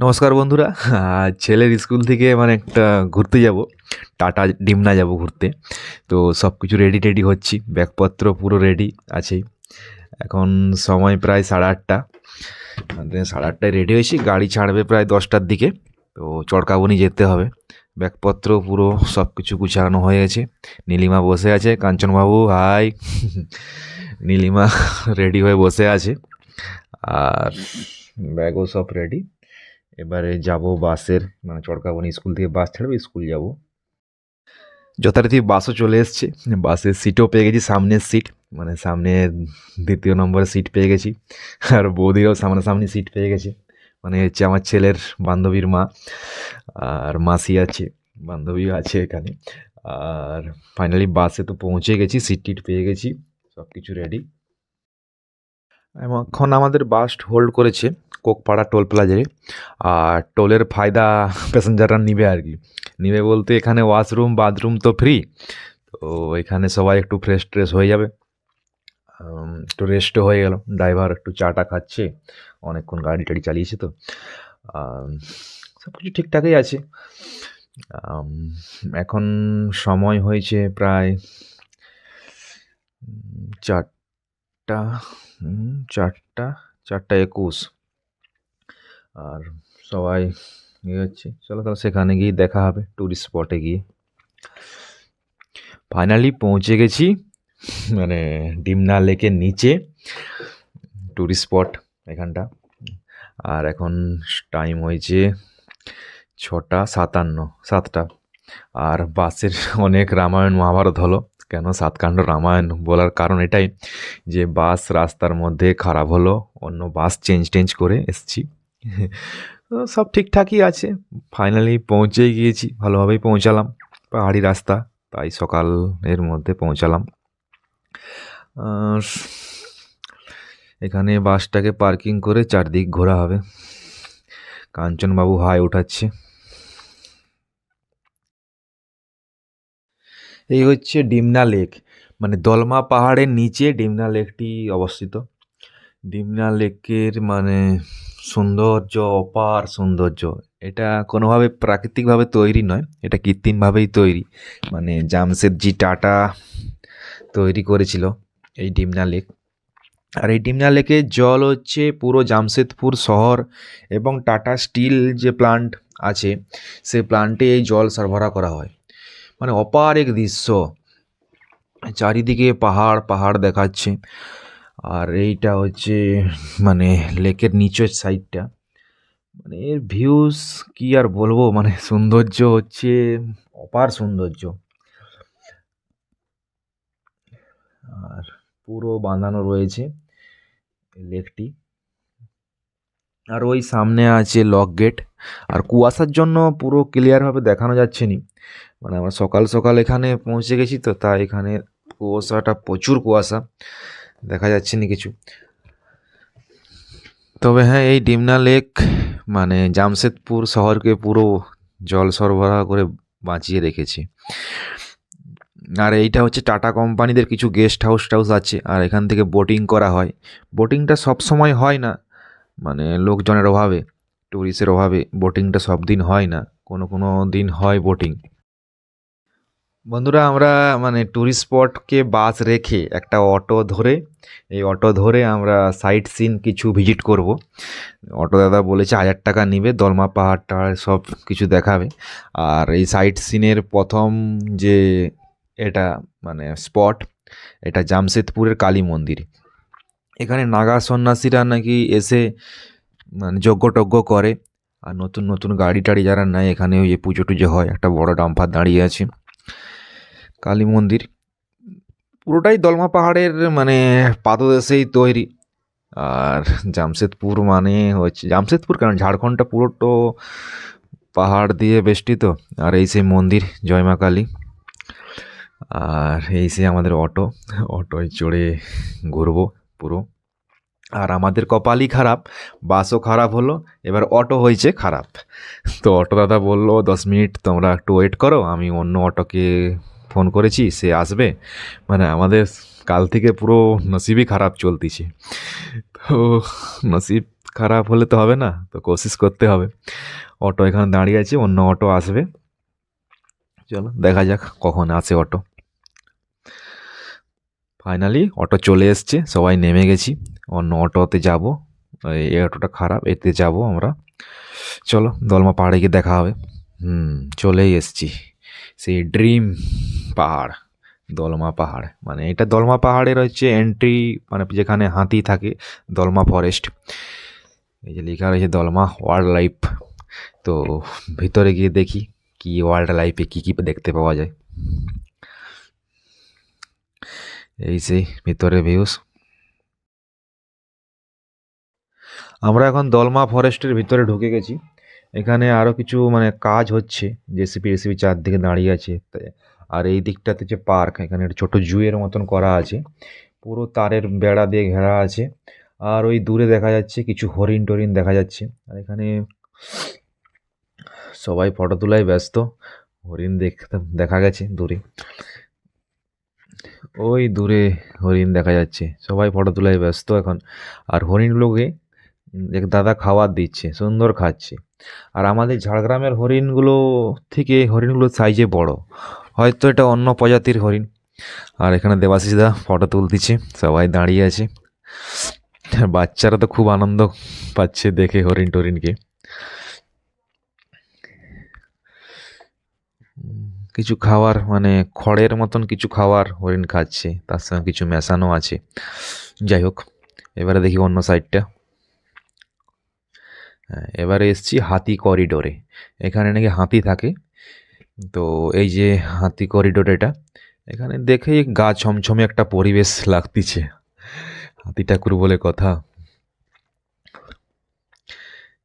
নমস্কার বন্ধুরা। ছেলের স্কুল থেকে মানে একটা ঘুরতে যাব। টাটা ডিমনা যাব ঘুরতে। তো সব কিছু রেডি টেডি হচ্ছি। ব্যাগপত্র পুরো রেডি আছেই। এখন সময় প্রায় সাড়ে আটটা। মানে সাড়ে আটটায় রেডি হয়েছি। গাড়ি ছাড়বে প্রায় দশটার দিকে। তো চড়কাবনি যেতে হবে। ব্যাগপত্র পুরো সব কিছু গুছানো হয়ে গেছে। নীলিমা বসে আছে। কাঞ্চনবাবু, হাই। নীলিমা রেডি হয়ে বসে আছে। আর ব্যাগও সব রেডি এবারে যাব বাসের মানে চড়কাবনি স্কুল থেকে বাস ছাড়বে, স্কুল যাব। যথারীতি বাসও চলে এসছে, বাসের সিটও পেয়ে গেছি, সামনের সিট মানে সামনে দ্বিতীয় নম্বরের সিট পেয়ে গেছি, আর বৌদিরাও সামনাসামনি সিট পেয়ে গেছে। মানে হচ্ছে আমার ছেলের বান্ধবীর মা, আর মাসি আছে, বান্ধবীও আছে এখানে, আর ফাইনালি বাসে তো পৌঁছে গেছি সিট টিট পেয়ে গেছি সব কিছু রেডি এখন আমাদের বাস হোল্ড করেছে কোকপাড়া টোল প্লাজারে আর টোলের ফায়দা প্যাসেঞ্জাররা নিবে আর কি। নিবে বলতে এখানে ওয়াশরুম বাথরুম তো ফ্রি তো এখানে সবাই একটু ফ্রেশ ট্রেশ হয়ে যাবে। একটু রেস্টও হয়ে গেল। ড্রাইভার একটু চাটা খাচ্ছে অনেকক্ষণ গাড়ি টাড়ি চালিয়েছে তো। সব কিছু ঠিকঠাকই আছে। এখন সময় হয়েছে প্রায় উম, চারটা চারটা চারটা একুশ। আর সবাই ইয়ে হচ্ছে, চলো তাহলে সেখানে গিয়ে দেখা হবে ট্যুরিস্ট স্পটে গিয়ে। ফাইনালি পৌঁছে গেছি মানে ডিমনা লেকের নিচে ট্যুরিস্ট স্পট এখানটা। আর এখন টাইম হয়েছে ছটা সাতান্ন, সাতটা। আর বাসের অনেক রামায়ণ, মহাভারত হলো। কেন সাতকাণ্ড রামায়ণ বলার কারণ এটাই যে বাস রাস্তার মধ্যে খারাপ হলো, অন্য বাস চেঞ্জ টেঞ্জ করে এসছি। সব ঠিকঠাকই আছে ফাইনালি পৌঁছেই গিয়েছি, ভালোভাবেই পৌঁছালাম, পাহাড়ি রাস্তা, তাই সকালের মধ্যে পৌঁছালাম। এখানে বাসটাকে পার্কিং করে চারদিক ঘোরা হবে। কাঞ্চনবাবু হাই উঠাচ্ছে। এই হচ্ছে ডিমনা লেক। মানে দলমা পাহাড়ের নিচে ডিমনা লেকটি অবস্থিত। ডিমনা লেকের মানে সৌন্দর্য অপার সৌন্দর্য। এটা কোনোভাবে প্রাকৃতিকভাবে তৈরি নয়, এটা কৃত্রিমভাবেই তৈরি। মানে জামশেদজি টাটা তৈরি করেছিল এই ডিমনা লেক। আর এই ডিমনা লেকের জল হচ্ছে পুরো জামশেদপুর শহর এবং টাটা স্টিল যে প্লান্ট আছে সেই প্লান্টে এই জল সরবরাহ করা হয়। মানে অপার এক দৃশ্য। চারিদিকে পাহাড় পাহাড় দেখাচ্ছে। আর এইটা হচ্ছে মানে লেকের নিচের সাইডটা। মানে এর ভিউস কি আর বলব মানে সৌন্দর্য হচ্ছে, অপার সৌন্দর্য। আর পুরো বাঁধানো রয়েছে লেকটি। আর ওই সামনে আছে লক গেট আর কুয়াশার জন্য পুরো ক্লিয়ারভাবে দেখানো যাচ্ছে নি। মানে আমরা সকাল সকাল এখানে পৌঁছে গেছি তো, তাই এখানে কুয়াশাটা, প্রচুর কুয়াশা। দেখা যাচ্ছে না কিছু। তবে হ্যাঁ এই ডিমনা লেক মানে জামশেদপুর শহরকে পুরো জল সরবরাহ করে বাঁচিয়ে রেখেছে। আর এইটা হচ্ছে টাটা কোম্পানিদের কিছু গেস্ট হাউস টাউস আছে। আর এখান থেকে বোটিং করা হয়। বোটিংটা সব সময় হয় না। মানে লোকজনের অভাবে ট্যুরিস্টের অভাবে বোটিংটা সব দিন হয় না, কোনো কোনো দিন হয় বোটিং বন্ধুরা, আমরা মানে ট্যুরিস্ট স্পটকে বাস রেখে একটা অটো ধরে, এই অটো ধরে আমরা সাইট সিন কিছু ভিজিট করব। অটো দাদা বলেছে হাজার টাকা নিবে, দলমা পাহাড় টাহাড় সব কিছু দেখাবে। আর এই সাইট সিনের প্রথম যে এটা মানে স্পট এটা জামশেদপুরের কালী মন্দির। এখানে নাগা সন্ন্যাসীরা নাকি এসে মানে যজ্ঞ টজ্ঞ করে। আর নতুন নতুন গাড়ি টাড়ি যারা নেয়, এখানে ওই যে পুজো টুজো হয়। একটা বড় ডাম্পার দাঁড়িয়ে আছে। কালী মন্দির। পুরোটাই দলমা পাহাড়ের মানে পাদদেশেই তৈরি। আর জামশেদপুর মানে হচ্ছে, জামশেদপুর কেন? ঝাড়খণ্ডটা পুরোটো পাহাড় দিয়ে বেষ্টিত। আর এই সেই মন্দির জয়মা কালী। আর এই সেই আমাদের অটো। অটোয় চড়ে ঘুরবো। পুরো। আর আমাদের কপালই খারাপ, বাসও খারাপ হলো, এবার অটো হয়েছে খারাপ। তো অটো দাদা বলল, দশ মিনিট তোমরা একটু ওয়েট করো, আমি অন্য অটোকে ফোন করেছি, সে আসবে। মানে আমাদের কাল থেকে পুরো নসিবই খারাপ চলতেছে। তো নসিব খারাপ হলে তো হবে না, তো কোশিশ করতে হবে। অটো এখানে দাঁড়িয়ে আছে, অন্য অটো আসবে। চলো, দেখা যাক কখন আসে অটো। ফাইনালি অটো চলে এসছে, সবাই নেমে গেছি। অন্য অটোতে যাব, এই অটোটা খারাপ, এতে যাব আমরা। চলো, দলমা পাহাড়ে গিয়ে দেখা হবে। হুম, চলেই এসছি। সেই ড্রিম পাহাড়, দলমা পাহাড়। মানে এটা দলমা পাহাড়ের হচ্ছে এন্ট্রি মানে যেখানে হাতি থাকে, দলমা ফরেস্ট এই যে লেখা রয়েছে দলমা ওয়াইল্ড লাইফ তো ভিতরে গিয়ে দেখি কি ওয়াইল্ড লাইফে কী কী দেখতে পাওয়া যায়। এই সেই ভিতরে ভিউস আমরা এখন দলমা ফরেস্টের ভিতরে ঢুকে গেছি। এখানে আরও কিছু মানে কাজ হচ্ছে। জেসিপি রেসিপি চারদিকে দাঁড়িয়ে আছে। আর এই দিকটাতে যে পার্ক এখানে একটা ছোটো জুয়ের মতন করা আছে। পুরো তারের বেড়া দিয়ে ঘেরা আছে। আর ওই দূরে দেখা যাচ্ছে কিছু হরিণ টরিণ দেখা যাচ্ছে। আর এখানে সবাই ফটো তোলায় ব্যস্ত। হরিণ দেখতে দেখা গেছে দূরে। ওই দূরে হরিণ দেখা যাচ্ছে। সবাই ফটো তোলায় ব্যস্ত এখন। আর হরিণগুলোকে দাদা খাবার দিচ্ছে, সুন্দর খাচ্ছে। আর আমাদের ঝাড়গ্রামের হরিণগুলো থেকে হরিণগুলো সাইজে বড়। হয়তো এটা অন্য প্রজাতির হরিণ। আর এখানে দেবাশিস দা ফটো তুলতেছে, সবাই দাঁড়িয়ে আছে। বাচ্চারা তো খুব আনন্দ পাচ্ছে দেখে হরিণ টরিণকে। কিছু খাওয়ার মানে খড়ের মতন কিছু খাওয়ার হরিণ খাচ্ছে, তার সঙ্গে কিছু মেশানো আছে। যাই হোক, এবারে দেখি অন্য সাইডটা হ্যাঁ এবারে এসছি হাতি করিডোরে এখানে নাকি হাতি থাকে। তো এই যে হাতি করিডোর এটা, এখানে দেখেই গা ছমছমে একটা পরিবেশ লাগতিছে। হাতি ঠাকুর বলে কথা।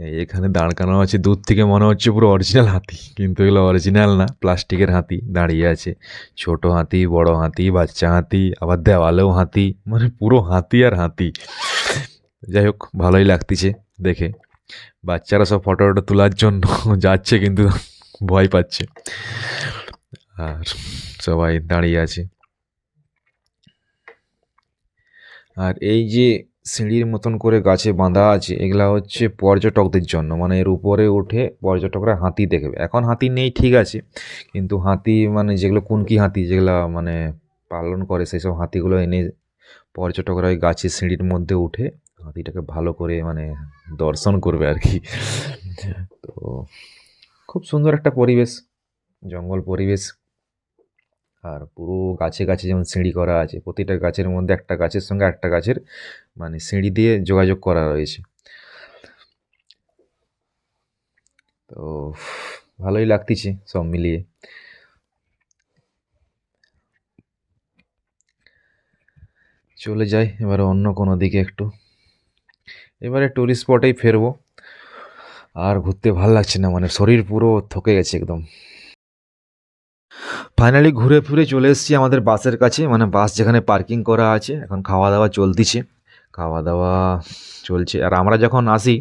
এখানে দাঁড় করানো আছে, দূর থেকে মনে হচ্ছে পুরো অরিজিনাল হাতি, কিন্তু এগুলো অরিজিনাল না, প্লাস্টিকের হাতি দাঁড়িয়ে আছে। ছোট হাতি, বড় হাতি, বাচ্চা হাতি, আবার দেওয়ালেও হাতি মানে পুরো হাতি আর হাতি। যাই হোক, ভালোই লাগতিছে দেখে। বাচ্চারা সব ফটো তোলার জন্য যাচ্ছে কিন্তু ভয় পাচ্ছে। আর সবাই দাঁড়িয়ে আছে। আর এই যে সিঁড়ির মতন করে গাছে বাঁধা আছে, এগুলা হচ্ছে পর্যটকদের জন্য। মানে এর উপরে উঠে পর্যটকরা হাতি দেখবে। এখন হাতি নেই, ঠিক আছে। কিন্তু হাতি মানে যেগুলো কুনকি হাতি, যেগুলো মানে পালন করে সেই সব হাতিগুলো এনে পর্যটকরা ওই গাছের সিঁড়ির মধ্যে উঠে হাতিটাকে ভালো করে মানে দর্শন করবে আর কি। তো খুব সুন্দর একটা পরিবেশ, জঙ্গল পরিবেশ। আর পুরো গাছে গাছে যেমন সিঁড়ি করা আছে, প্রতিটা গাছের মধ্যে একটা গাছের সঙ্গে একটা গাছের মানে সিঁড়ি দিয়ে যোগাযোগ করা রয়েছে। তো ভালোই লাগতিছে সব মিলিয়ে। চলে যাই, এবারে অন্য কোনো দিকে একটু। এবারে টুরিস্ট স্পটেই ফেরবো। আর ঘুরতে ভালো লাগছে না মানে শরীর পুরো থকে গেছে একদম। ফাইনালি ঘুরে ফিরে চলে এসেছি আমাদের বাসের কাছে মানে বাস যেখানে পার্কিং করা আছে, এখন খাওয়া দাওয়া চলতিছে। খাওয়া দাওয়া চলছে। আর আমরা যখন আসি,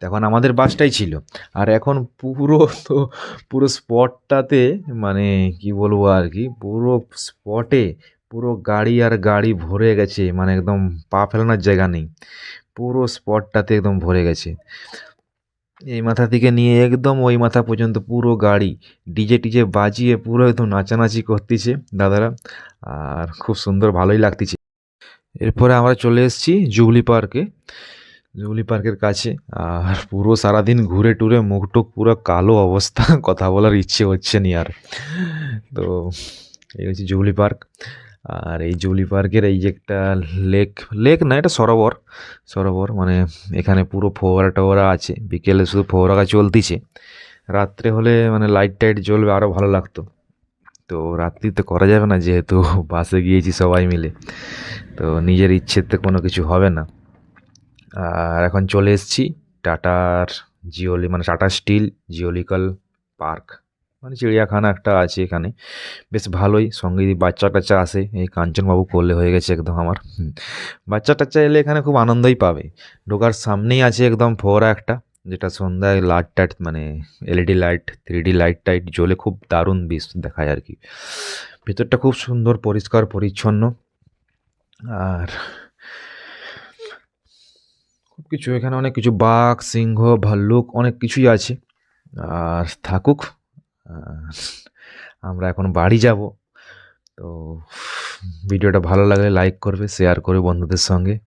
তখন আমাদের বাসটাই ছিল। আর এখন পুরো তো, পুরো স্পটটাতে মানে কি বলব আর কি, পুরো স্পটে পুরো গাড়ি আর গাড়ি ভরে গেছে। মানে একদম পা ফেলানোর জায়গা নেই। পুরো স্পটটাতে একদম ভরে গেছে। এই মাথা থেকে নিয়ে একদম ওই মাথা পর্যন্ত পুরো গাড়ি। ডিজে টিজে বাজিয়ে পুরো একদম নাচানাচি করতেছে দাদারা। আর খুব সুন্দর ভালোই লাগতেছে। এরপরে আমরা চলে এসেছি জুবলি পার্কে। জুবলি পার্কের কাছে। আর পুরো সারাদিন ঘুরে টুরে মুখ টুক পুরো কালো অবস্থা। কথা বলার ইচ্ছে হচ্ছে নি আর। তো এই হচ্ছে জুবলি পার্ক। আর এই জুবলি পার্কের এই যে একটা লেক লেক না, এটা সরোবর সরোবর মানে এখানে পুরো ফোয়ারা টোয়ারা আছে, বিকেলে শুধু ফোয়ারা চলতিছে রাত্রে হলে মানে লাইট টাইট জ্বলবে আরও ভালো লাগতো। তো রাত্রিতে করা যাবে না, যেহেতু বাসে গিয়েছি সবাই মিলে। তো নিজের ইচ্ছেতে কোনো কিছু হবে না। আর এখন চলে এসেছি টাটার জিওলি মানে টাটা স্টিল জিওলিক্যাল পার্ক। মানে চিড়িয়াখানা একটা আছে এখানে। বেশ ভালোই সঙ্গে যদি বাচ্চা টাচ্চা আসে। এই কাঞ্চনবাবু করলে হয়ে গেছে একদম আমার। বাচ্চা টাচ্চা এলে এখানে খুব আনন্দই পাবে। ঢোকার সামনেই আছে একদম ফোয়ারা একটা, যেটা সন্ধ্যায় লাইট টাইট মানে LED light three D light tight জ্বলে খুব দারুণ দৃশ্য দেখায় আর কি। ভেতরটা খুব সুন্দর, পরিষ্কার, পরিচ্ছন্ন। আর খুব কিছু, এখানে অনেক কিছু, বাঘ, সিংহ, ভাল্লুক অনেক কিছুই আছে। আর থাকুক। আমরা এখন বাড়ি যাব। তো ভিডিওটা ভালো লাগলে লাইক করবে শেয়ার করবে বন্ধুদের সঙ্গে।